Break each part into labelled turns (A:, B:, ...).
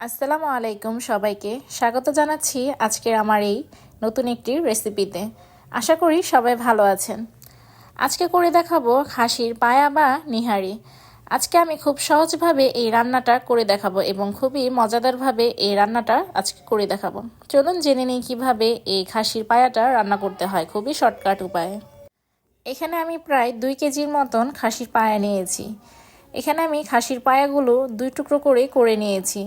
A: আসসালামু আলাইকুম সবাইকে। স্বাগত জানাচ্ছি আজকের আমার এই নতুন একটি রেসিপিতে। আশা করি সবাই ভালো আছেন। আজকে করে দেখাবো খাসির পায়া বা নিহারি। আজকে আমি খুব সহজভাবে এই রান্নাটা করে দেখাবো এবং খুবই মজাদারভাবে এই রান্নাটা আজকে করে দেখাবো। চলুন জেনে নিই কীভাবে এই খাসির পায়াটা রান্না করতে হয়। খুবই শর্টকাট উপায়ে। এখানে আমি প্রায় দুই কেজির মতন খাসির পায়া নিয়েছি। এখানে আমি খাসির পায়াগুলো দুই টুকরো করে করে নিয়েছি।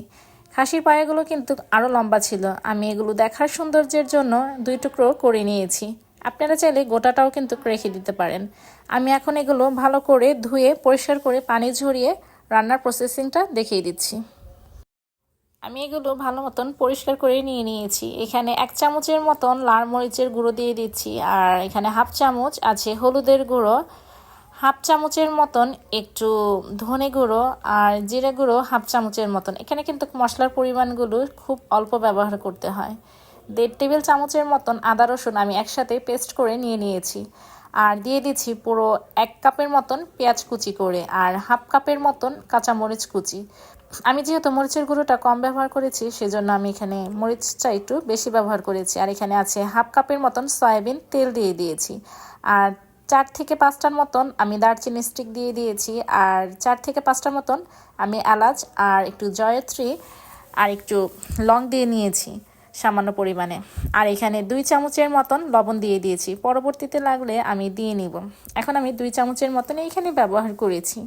A: খাসির পায়াগুলো কিন্তু আরও লম্বা ছিল। আমি এগুলো দেখার সৌন্দর্যের জন্য দুই টুকরো করে নিয়েছি। আপনারা চাইলে গোটাটাও কিন্তু রেখে দিতে পারেন। আমি এখন এগুলো ভালো করে ধুয়ে, পরিষ্কার করে পানি ঝরিয়ে রান্নার প্রসেসিংটা দেখিয়ে দিচ্ছি। আমি এগুলো ভালো মতন পরিষ্কার করে নিয়ে নিয়েছি। এখানে এক চামচের মতন লাল মরিচের গুঁড়ো দিয়ে দিচ্ছি। আর এখানে হাফ চামচ আছে হলুদের গুঁড়ো। হাফ চামচের মতন একটু ধনে গুঁড়ো আর জিরে গুঁড়ো হাফ চামচের মতন। এখানে কিন্তু মশলার পরিমাণগুলো খুব অল্প ব্যবহার করতে হয়। দেড় টেবিল চামচের মতন আদা রসুন আমি একসাথে পেস্ট করে নিয়ে নিয়েছি। আর দিয়ে দিচ্ছি পুরো এক কাপের মতন পেঁয়াজ কুচি করে আর হাফ কাপের মতন কাঁচা মরিচ কুচি। আমি যেহেতু মরিচের গুঁড়োটা কম ব্যবহার করেছি, সেজন্য আমি এখানে মরিচটা একটু বেশি ব্যবহার করেছি। আর এখানে আছে হাফ কাপের মতন সয়াবিন তেল দিয়ে দিয়েছি। আর চার থেকে পাঁচটার মতন আমি দারচিনি স্টিক দিয়ে দিয়েছি, আর চার থেকে পাঁচটার মতন আমি এলাচ আর একটু জয়ত্রী আর একটু লং দিয়ে নিয়েছি সামান্য পরিমাণে। আর এখানে দুই চামচের মতন লবণ দিয়ে দিয়েছি। পরবর্তীতে লাগলে আমি দিয়ে নিব। এখন আমি দুই চামচের মতন এইখানে ব্যবহার করেছি।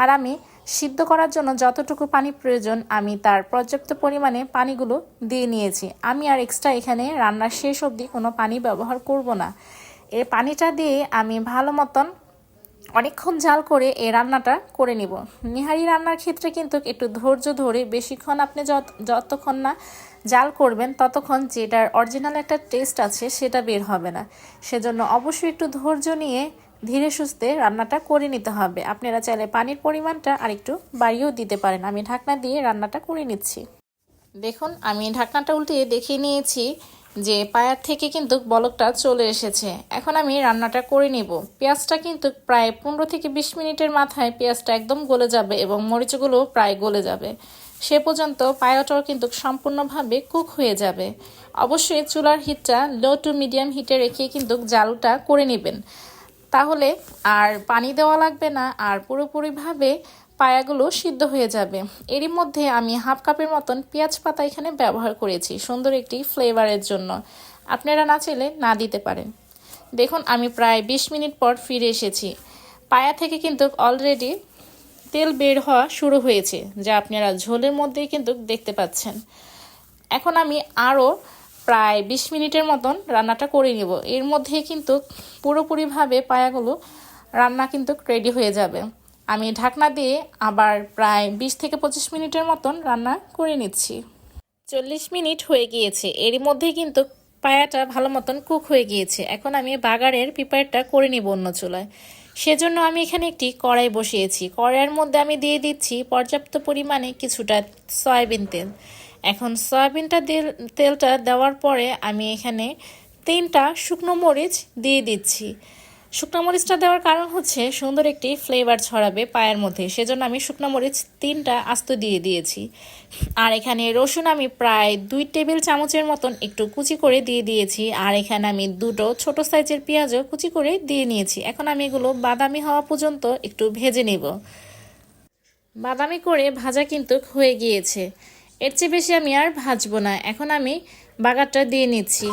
A: আর আমি সিদ্ধ করার জন্য যতটুকু পানি প্রয়োজন, আমি তার পর্যাপ্ত পরিমাণে পানিগুলো দিয়ে নিয়েছি। আমি আর এক্সট্রা এখানে রান্নার শেষ অবধি কোনো পানি ব্যবহার করব না। এই পানিটা দিয়ে আমি ভালো মতন অনেকক্ষণ জাল করে এই রান্নাটা করে নিব। নিহারি রান্নার ক্ষেত্রে কিন্তু একটু ধৈর্য ধরে বেশিক্ষণ আপনি যত, যতক্ষণ না জাল করবেন, ততক্ষণ যেটার অরিজিনাল একটা টেস্ট আছে সেটা বের হবে না। সেজন্য অবশ্যই একটু ধৈর্য নিয়ে ধীরে সুস্থে রান্নাটা করে নিতে হবে। আপনারা চাইলে পানির পরিমাণটা আর একটু বাড়িয়েও দিতে পারেন। আমি ঢাকনা দিয়ে রান্নাটা করে নিচ্ছি। দেখুন, আমি ঢাকনাটা উল্টিয়ে দেখিয়ে নিয়েছি। যে পায়ার থেকে কিন্তু বলকটা চলে এসেছে। এখন আমি রান্নাটা করে নিব। পেঁয়াজটা কিন্তু প্রায় পনেরো থেকে বিশ মিনিটের মাথায় পেঁয়াজটা একদম গলে যাবে এবং মরিচগুলো প্রায় গলে যাবে। সে পর্যন্ত পায়াটাও কিন্তু সম্পূর্ণভাবে কুক হয়ে যাবে। অবশ্যই চুলার হিটটা লো টু মিডিয়াম হিটে রেখে কিন্তু জালটা করে নেবেন। তাহলে আর পানি দেওয়া লাগবে না, আর পুরোপুরিভাবে পায়াগুলো সিদ্ধ হয়ে যাবে। এরই মধ্যে আমি হাফ কাপের মতন পেঁয়াজ পাতা এখানে ব্যবহার করেছি, সুন্দর একটি ফ্লেভারের জন্য। আপনারা না চাইলে না দিতে পারেন। দেখুন, আমি প্রায় বিশ মিনিট পর ফিরে এসেছি। পায়া থেকে কিন্তু অলরেডি তেল বের হওয়া শুরু হয়েছে, যা আপনারা ঝোলের মধ্যেই কিন্তু দেখতে পাচ্ছেন। এখন আমি আরও প্রায় বিশ মিনিটের মতন রান্নাটা করে নেব। এর মধ্যে কিন্তু পুরোপুরিভাবে পায়াগুলো রান্না কিন্তু রেডি হয়ে যাবে। আমি ঢাকনা দিয়ে আবার প্রায় বিশ থেকে পঁচিশ মিনিটের মতন রান্না করে নিচ্ছি। চল্লিশ মিনিট হয়ে গিয়েছে। এরই মধ্যে কিন্তু পায়াটা ভালো মতন কুক হয়ে গিয়েছে। এখন আমি বাগারের পিপারটা করে নিব অন্য চুলায়। সেজন্য আমি এখানে একটি কড়াই বসিয়েছি। কড়াইয়ের মধ্যে আমি দিয়ে দিচ্ছি পর্যাপ্ত পরিমাণে কিছুটা সয়াবিন তেল। এখন সয়াবিনটা তেলটা দেওয়ার পরে আমি এখানে তিনটা শুকনো মরিচ দিয়ে দিচ্ছি। শুকনো মরিচটা দেওয়ার কারণ হচ্ছে সুন্দর একটি ফ্লেভার ছড়াবে পায়ের মধ্যে। সেজন্য আমি শুকনো মরিচ তিনটা আস্ত দিয়ে দিয়েছি। আর এখানে রসুন আমি প্রায় দুই টেবিল চামচের মতন একটু কুচি করে দিয়ে দিয়েছি। আর এখানে আমি দুটো ছোট সাইজের পেঁয়াজও কুচি করে দিয়ে নিয়েছি। এখন আমি এগুলো বাদামি হওয়া পর্যন্ত একটু ভেজে নেব। বাদামি করে ভাজা কিন্তু হয়ে গিয়েছে। এর চেয়ে বেশি আমি আর ভাজবো না। এখন আমি বাগারটা দিয়ে নিচ্ছি।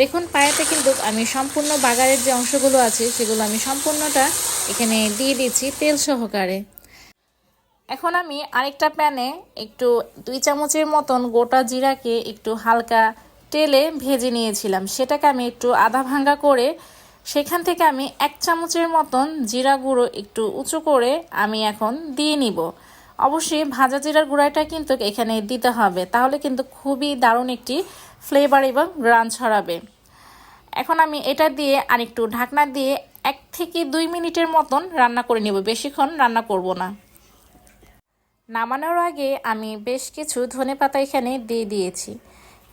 A: দেখুন, পায়াতে কিন্তু আমি সম্পূর্ণ বাগারের যে অংশগুলো আছে, সেগুলো আমি সম্পূর্ণটা এখানে দিয়ে দিচ্ছি তেল সহকারে। এখন আমি আরেকটা প্যানে একটু দুই চামচের মতন গোটা জিরাকে একটু হালকা তেলে ভেজে নিয়েছিলাম। সেটাকে আমি একটু আধা ভাঙ্গা করে সেখান থেকে আমি এক চামচের মতন জিরা গুঁড়ো একটু উঁচু করে আমি এখন দিয়ে নিব। অবশ্যই ভাজা জিরার গুঁড়াটা কিন্তু এখানে দিতে হবে। তাহলে কিন্তু খুবই দারুণ একটি ফ্লেভার এবং গ্রান ছড়াবে। এখন আমি এটা দিয়ে আরেকটু ঢাকনা দিয়ে এক থেকে দুই মিনিটের মতন রান্না করে নেব। বেশিক্ষণ রান্না করব না। নামানোর আগে আমি বেশ কিছু ধনে পাতা এখানে দিয়ে দিয়েছি।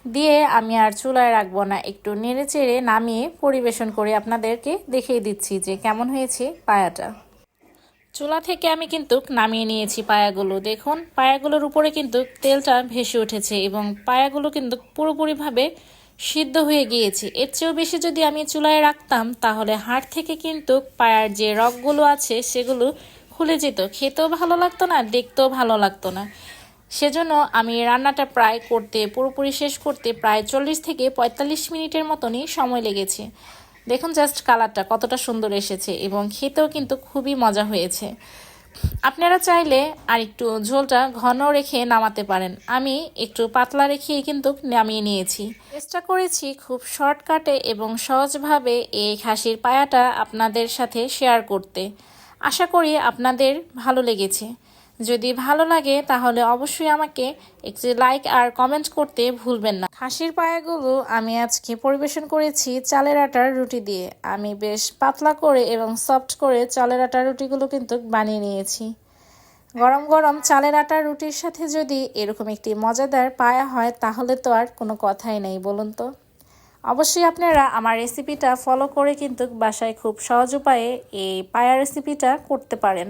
A: দিয়ে আমি আর চুলায় রাখব না। একটু নেড়ে চেড়ে নামিয়ে পরিবেশন করে আপনাদেরকে দেখিয়ে দিচ্ছি যে কেমন হয়েছে পায়াটা। চুলা থেকে আমি কিন্তু নামিয়ে নিয়েছি পায়াগুলো। দেখুন, পায়াগুলোর উপরে কিন্তু তেলটা ভেসে উঠেছে এবং পায়াগুলো কিন্তু পুরোপুরিভাবে সিদ্ধ হয়ে গিয়েছে। এর চেয়েও বেশি যদি আমি চুলায় রাখতাম, তাহলে হাড় থেকে কিন্তু পায়ার যে রগগুলো আছে, সেগুলো খুলে যেত। খেতেও ভালো লাগতো না, দেখতেও ভালো লাগতো না। সেজন্য আমি রান্নাটা প্রায় করতে, পুরোপুরি শেষ করতে প্রায় চল্লিশ থেকে পঁয়তাল্লিশ মিনিটের মতনই সময় লেগেছে। দেখুন জাস্ট কালারটা কতটা সুন্দর এসেছে এবং খেতেও কিন্তু খুবই মজা হয়েছে। আপনারা চাইলে আর একটু ঝোলটা ঘন রেখে নামাতে পারেন। আমি একটু পাতলা রেখে কিন্তু নামিয়ে নিয়েছি। চেষ্টা করেছি খুব শর্টকাটে এবং সহজভাবে এই খাসির পায়াটা আপনাদের সাথে শেয়ার করতে। আশা করি আপনাদের ভালো লেগেছে। যদি ভালো লাগে, তাহলে অবশ্যই আমাকে একটি লাইক আর কমেন্ট করতে ভুলবেন না। খাসির পায়াগুলো আমি আজকে পরিবেশন করেছি চালের আটার রুটি দিয়ে। আমি বেশ পাতলা করে এবং সফট করে চালের আটার রুটিগুলো কিন্তু বানিয়ে নিয়েছি। গরম গরম চালের আটার রুটির সাথে যদি এরকম একটি মজাদার পায়া হয়, তাহলে তো আর কোনো কথাই নেই, বলুন তো। অবশ্যই আপনারা আমার রেসিপিটা ফলো করে কিন্তু বাসায় খুব সহজ উপায়ে এই পায়া রেসিপিটা করতে পারেন।